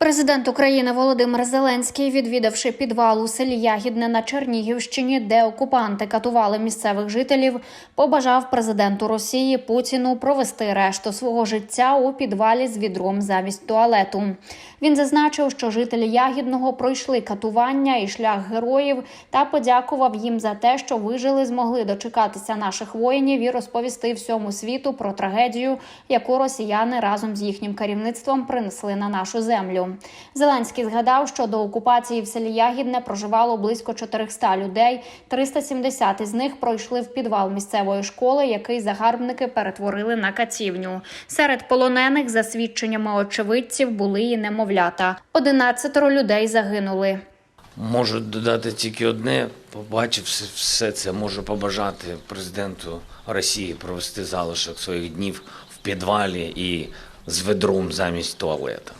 Президент України Володимир Зеленський, відвідавши підвал у селі Ягідне на Чернігівщині, де окупанти катували місцевих жителів, побажав президенту Росії Путіну провести решту свого життя у підвалі з відром замість туалету. Він зазначив, що жителі Ягідного пройшли катування і шлях героїв та подякував їм за те, що вижили, змогли дочекатися наших воїнів і розповісти всьому світу про трагедію, яку росіяни разом з їхнім керівництвом принесли на нашу землю. Зеленський згадав, що до окупації в селі Ягідне проживало близько 400 людей. 370 із них пройшли в підвал місцевої школи, який загарбники перетворили на кацівню. Серед полонених, за свідченнями очевидців, були і немовлята. 11 людей загинули. Можу додати тільки одне. Побачив все це, можу побажати президенту Росії провести залишок своїх днів в підвалі і з ведром замість туалета.